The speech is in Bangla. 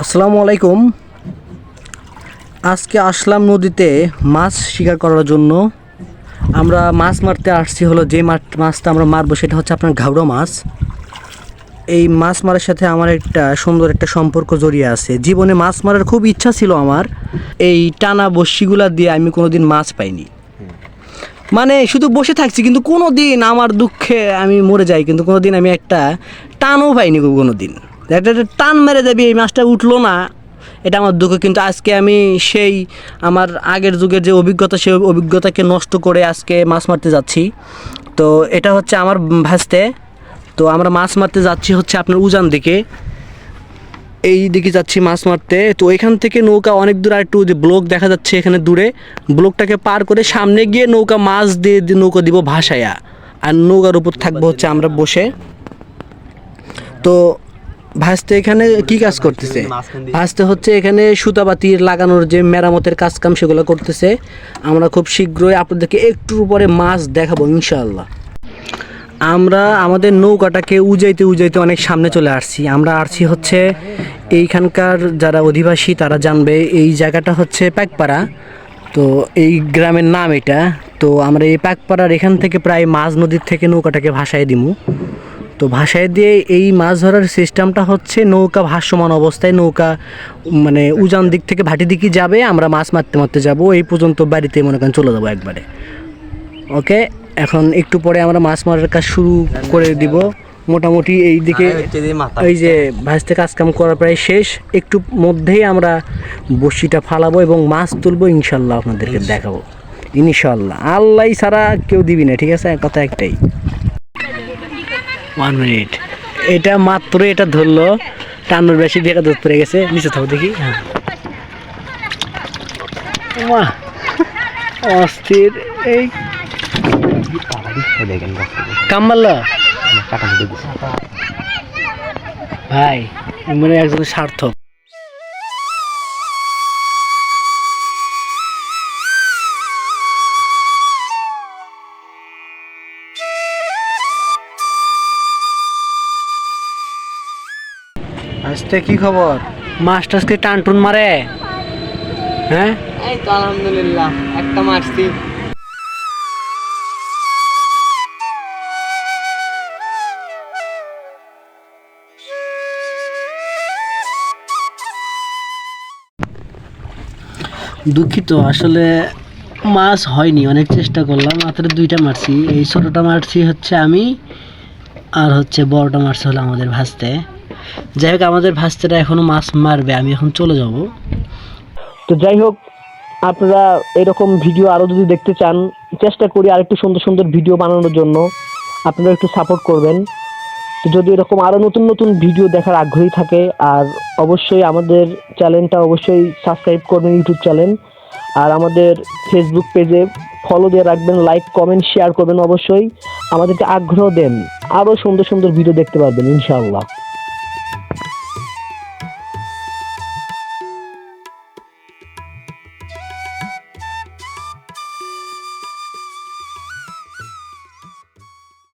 আসসালামু আলাইকুম। আজকে আসলাম নদীতে মাছ শিকার করার জন্য। আমরা মাছ মারতে আসছি হলো যে মাছ- মাছটা আমরা মারবো সেটা হচ্ছে আপনার ঘাউড়া মাছ। এই মাছ মারার সাথে আমার একটা সুন্দর একটা সম্পর্ক জড়িয়ে আছে। জীবনে মাছ মারার খুব ইচ্ছা ছিল আমার। এই টানা বড়শিগুলা দিয়ে আমি কোনোদিন মাছ পাইনি। মানে শুধু বসে থাকছি, কিন্তু কোনো দিন আমার দুঃখে আমি মরে যাই, কিন্তু কোনো দিন আমি একটা টানও পাইনি কোনো দিন একটা টান মেরে দেবে এই মাছটা উঠল না। এটা আমার দুঃখ, কিন্তু আজকে আমি সেই আমার আগের যুগের যে অভিজ্ঞতা, সেই অভিজ্ঞতাকে নষ্ট করে আজকে মাছ মারতে যাচ্ছি। তো এটা হচ্ছে আমার ভাসতে। তো আমরা মাছ মারতে যাচ্ছি হচ্ছে আপনার উজান দিকে। এই দিকে যাচ্ছি মাছ মারতে। তো এখান থেকে নৌকা অনেক দূর আর একটু ব্লক দেখা যাচ্ছে এখানে দূরে। ব্লকটাকে পার করে সামনে গিয়ে নৌকা মাছ দিয়ে নৌকা দিব ভাসায়া। আর নৌকার উপর থাকব হচ্ছে আমরা বসে। তো ভাসতে এখানে কি কাজ করতেছে? ভাসতে হচ্ছে এখানে সুতাবাতি লাগানোর যে মেরামতের কাজ কাম সেগুলো করতেছে। আমরা খুব শীঘ্রই আপনাদেরকে একটু পরে মাছ দেখাবো ইনশাল্লাহ আমরা আমাদের নৌকাটাকে উজাইতে উজাইতে অনেক সামনে চলে আসছি। আমরা আসছি হচ্ছে এইখানকার যারা অধিবাসী তারা জানবে এই জায়গাটা হচ্ছে প্যাকপাড়া। তো এই গ্রামের নাম এটা। তো আমরা এই প্যাকপাড়ার এখান থেকে প্রায় মাঝ নদীর থেকে নৌকাটাকে ভাসায় দিমু। তো ভাসায় দিয়ে এই মাছ ধরার সিস্টেমটা হচ্ছে নৌকা ভাসমান অবস্থায় নৌকা মানে উজান দিক থেকে ভাটি দিকে যাবে আমরা মাছ মারতে মারতে যাব এই পর্যন্ত বাড়িতে মনে করেন চলে যাব একবারে। ওকে? এখন একটু পরে আমরা মাছ মারার কাজ শুরু করে দিব। মোটামুটি এই দিকে এই যে ভাসতে কাজ কাম করা প্রায় শেষ। একটু মধ্যেই আমরা বড়শিটা ফালাবো এবং মাছ তুলবো ইনশাল্লাহ আপনাদেরকে দেখাবো। ইনশাল্লাহ। আল্লাহ ছাড়া কেউ দিবি না ঠিক আছে? কথা একটাই। ওয়ান মিনিট এটা মাত্র এটা ধরলো। টানোর বেশি দিয়ে দুধ পড়ে গেছে। নিচে থাকো দেখি। হ্যাঁ। অস্থির। এই। ভাই মানে একজন সার্থক। আজকে কি খবর? মাছ টাছকে টান টুন মারে? হ্যাঁ? এই তো আলহামদুলিল্লাহ একটা মারছি। দুঃখিত আসলে মাছ হয়নি অনেক চেষ্টা করলাম মাত্র দুইটা মারছি। এই ছোটোটা মারছি হচ্ছে আমি আর হচ্ছে বড়টা মারছে হলো আমাদের ভাসতে। যাই হোক, আমাদের ভাসতেটা এখনও মাছ মারবে, আমি এখন চলে যাব। তো যাই হোক, আপনারা এরকম ভিডিও আরও যদি দেখতে চান, চেষ্টা করি আরেকটু সুন্দর সুন্দর ভিডিও বানানোর জন্য। আপনারা একটু সাপোর্ট করবেন। তো যদি এরকম আরও নতুন নতুন ভিডিও দেখার আগ্রহী থাকে, আর অবশ্যই আমাদের চ্যানেলটা অবশ্যই সাবস্ক্রাইব করবেন ইউটিউব চ্যানেল। আর আমাদের ফেসবুক পেজে ফলো দিয়ে রাখবেন লাইক কমেন্ট শেয়ার করবেন অবশ্যই। আমাদেরকে আগ্রহ দেন আরও সুন্দর সুন্দর ভিডিও দেখতে পারবেন, ইনশাআল্লাহ।